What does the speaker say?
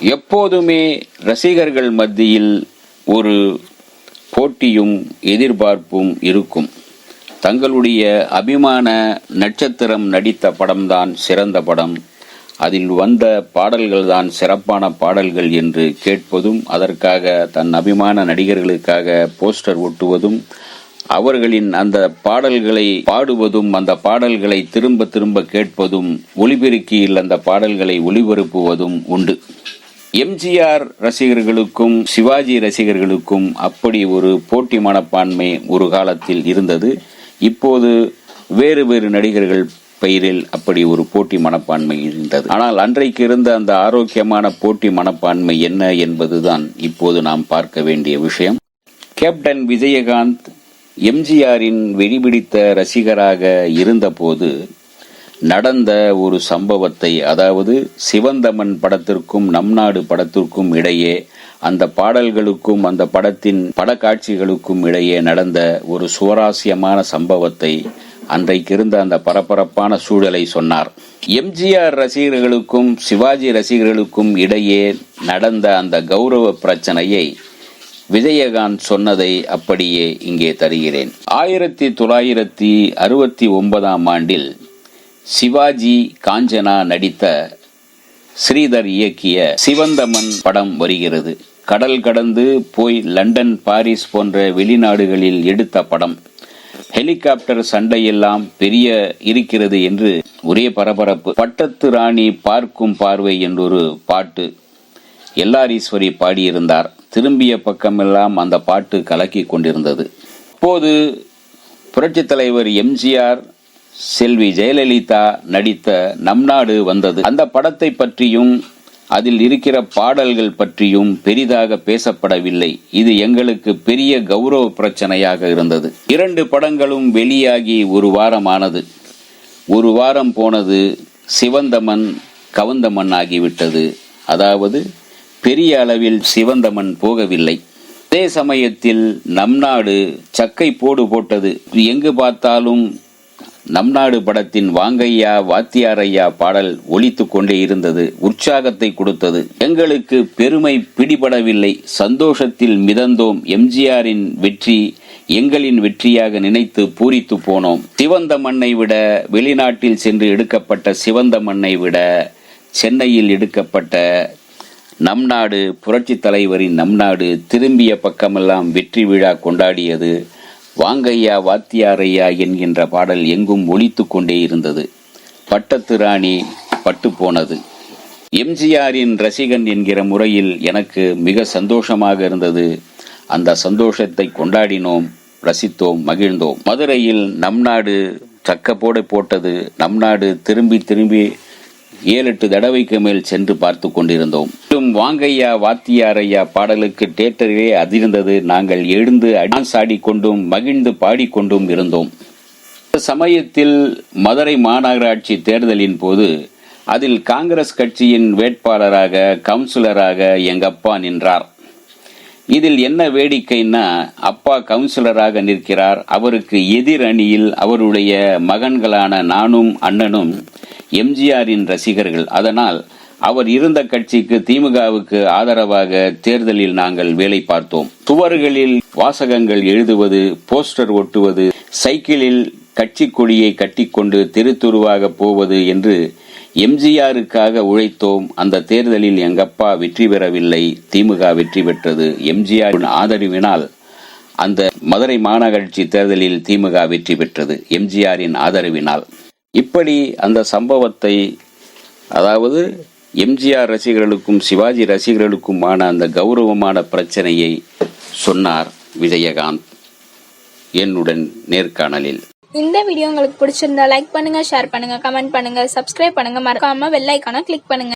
எப்போதுமே ரசிகர்கள் மத்தியில் ஒரு போட்டியும் எதிர்பார்ப்பும் இருக்கும். தங்களுடைய அபிமான நட்சத்திரம் நடித்த படம்தான் சிறந்த படம். அதில் வந்த பாடல்கள்தான் சிறப்பான பாடல்கள் என்று கேட்பதும் அதற்காக தன் அபிமான நடிகர்களுக்காக போஸ்டர் ஒட்டுவதும் அவர்களின் அந்த பாடல்களை பாடுவதும் அந்த பாடல்களை திரும்ப திரும்ப கேட்பதும் ஒலிபெருக்கியில் அந்த பாடல்களை ஒளிபரப்புவதும் உண்டு. எம்ஜிஆர் ரசிகர்களுக்கும் சிவாஜி ரசிகர்களுக்கும் அப்படி ஒரு போட்டி மனப்பான்மை ஒரு காலத்தில் இருந்தது. இப்போது வேறு வேறு நடிகர்கள் பெயரில் அப்படி ஒரு போட்டி மனப்பான்மை இருந்தது. ஆனால் அன்றைக்கு இருந்த அந்த ஆரோக்கியமான போட்டி மனப்பான்மை என்ன என்பதுதான் இப்போது நாம் பார்க்க வேண்டிய விஷயம். கேப்டன் விஜயகாந்த் எம்ஜிஆரின் வெடிபிடித்த ரசிகராக இருந்தபோது நடந்த ஒரு சம்பவத்தை அதாவது சிவந்தமன் படத்திற்கும் நம் நாடு படத்திற்கும் இடையே அந்த பாடல்களுக்கும் அந்த படத்தின் படக்காட்சிகளுக்கும் இடையே நடந்த ஒரு சுவாரஸ்யமான சம்பவத்தை அன்றைக்கு இருந்த அந்த பரபரப்பான சூழலை சொன்னார். எம்ஜிஆர் ரசிகர்களுக்கும் சிவாஜி ரசிகர்களுக்கும் இடையே நடந்த அந்த கௌரவ பிரச்சனையை விஜயகாந்த் சொன்னதை அப்படியே இங்கே தருகிறேன். ஆயிரத்தி தொள்ளாயிரத்தி அறுபத்தி ஒன்பதாம் ஆண்டில் சிவாஜி காஞ்சனா நடித்த ஸ்ரீதர் இயக்கிய சிவந்தமன் படம் வருகிறது. கடல் கடந்து போய் லண்டன் பாரிஸ் போன்ற வெளிநாடுகளில் எடுத்த படம். ஹெலிகாப்டர் சண்டையெல்லாம் பெரிய இருக்கிறது என்று ஒரே பரபரப்பு. பட்டத்து ராணி பார்க்கும் பார்வை என்றொரு பாட்டு எல்லாரீஸ்வரி பாடியிருந்தார். திரும்பிய பக்கமெல்லாம் அந்த பாட்டு கலக்கி கொண்டிருந்தது. அப்போது புரட்சித் தலைவர் எம்ஜிஆர் செல்வி ஜெயலலிதா நடித்த நம் நாடு வந்தது. அந்த படத்தை பற்றியும் அதில் இருக்கிற பாடல்கள் பற்றியும் பெரிதாக பேசப்படவில்லை. இது எங்களுக்கு பெரிய கௌரவ பிரச்சனையாக இருந்தது. இரண்டு படங்களும் வெளியாகி ஒரு வாரம் ஆனது ஒரு வாரம் போனது சிவந்தமன் கவந்தமன் ஆகிவிட்டது. அதாவது பெரிய அளவில் சிவந்தமன் போகவில்லை. அதே சமயத்தில் நம் நாடு சக்கை போடு போட்டது. எங்கு பார்த்தாலும் நம் நாடு படத்தின் வாங்கையா வாத்தியாரையா பாடல் ஒலித்து கொண்டே இருந்தது உற்சாகத்தை கொடுத்தது. எங்களுக்கு பெருமை பிடிபடவில்லை. சந்தோஷத்தில் மிதந்தோம். எம்ஜிஆரின் வெற்றி எங்களின் வெற்றியாக நினைத்து பூரித்து போனோம். சிவந்த மண்ணை விட வெளிநாட்டில் சென்று எடுக்கப்பட்ட சிவந்த மண்ணை விட சென்னையில் எடுக்கப்பட்ட நம் நாடு புரட்சி தலைவரின் நம் நாடு திரும்பிய பக்கமெல்லாம் வெற்றி விழா கொண்டாடியது. வாங்கையா வாத்தியாரையா என்கின்ற பாடல் எங்கும் ஒழித்து கொண்டே இருந்தது. பட்டத்து ராணி பட்டு போனது. எம்ஜிஆரின் ரசிகன் என்கிற முறையில் எனக்கு மிக சந்தோஷமாக இருந்தது. அந்த சந்தோஷத்தை கொண்டாடினோம் ரசித்தோம் மகிழ்ந்தோம். மதுரையில் நம் நாடு சக்கப்போடு போட்டது. நம் நாடு திரும்பி திரும்பி ஏழு எட்டு தடவைக்கு மேல் சென்று பார்த்து கொண்டிருந்தோம். மட்டும் வாங்கையா வாத்தியாரையா பாடலுக்கு தேட்டரிலே அதிர்ந்தது. நாங்கள் எழுந்து டான்ஸ் ஆடிக்கொண்டும் மகிழ்ந்து பாடிக்கொண்டும் இருந்தோம். சமயத்தில் மதுரை மாநகராட்சி தேர்தலின் போது அதில் காங்கிரஸ் கட்சியின் வேட்பாளராக கவுன்சிலராக எங்கப்பா நின்றார். இதில் என்ன வேடிக்கைன்னா அப்பா கவுன்சிலராக நிற்கிறார். அவருக்கு எதிர் அணியில் அவருடைய மகன்களான நானும் அண்ணனும் எம்ஜிஆரின் ரசிகர்கள். அதனால் அவர் இருந்த கட்சிக்கு திமுகவுக்கு ஆதரவாக தேர்தலில் நாங்கள் வேலை பார்த்தோம். சுவர்களில் வாசகங்கள் எழுதுவது போஸ்டர் ஒட்டுவது சைக்கிளில் கட்சி கொடியை கட்டிக்கொண்டு திருத்துருவாக போவது என்று எம்ஜிஆருக்காக உழைத்தோம். அந்த தேர்தலில் எங்கப்பா வெற்றி பெறவில்லை திமுக வெற்றி பெற்றது. எம்ஜிஆர் ஆதரவினால் அந்த மதுரை மாநகராட்சி தேர்தலில் திமுக வெற்றி பெற்றது எம்ஜிஆரின் ஆதரவினால். இப்படி அந்த சம்பவத்தை அதாவது எம்ஜிஆர் ரசிகர்களுக்கும் சிவாஜி ரசிகர்களுக்குமான அந்த கௌரவமான பிரச்சனையை சொன்னார் விஜயகாந்த். என்னுடன் நேர்காணலில். இந்த வீடியோ உங்களுக்கு பிடிச்சிருந்தா லைக் பண்ணுங்க ஷேர் பண்ணுங்க கமெண்ட் பண்ணுங்க சப்ஸ்கிரைப் பண்ணுங்க. மறக்காம வெள்ளைக்கான கிளிக் பண்ணுங்க.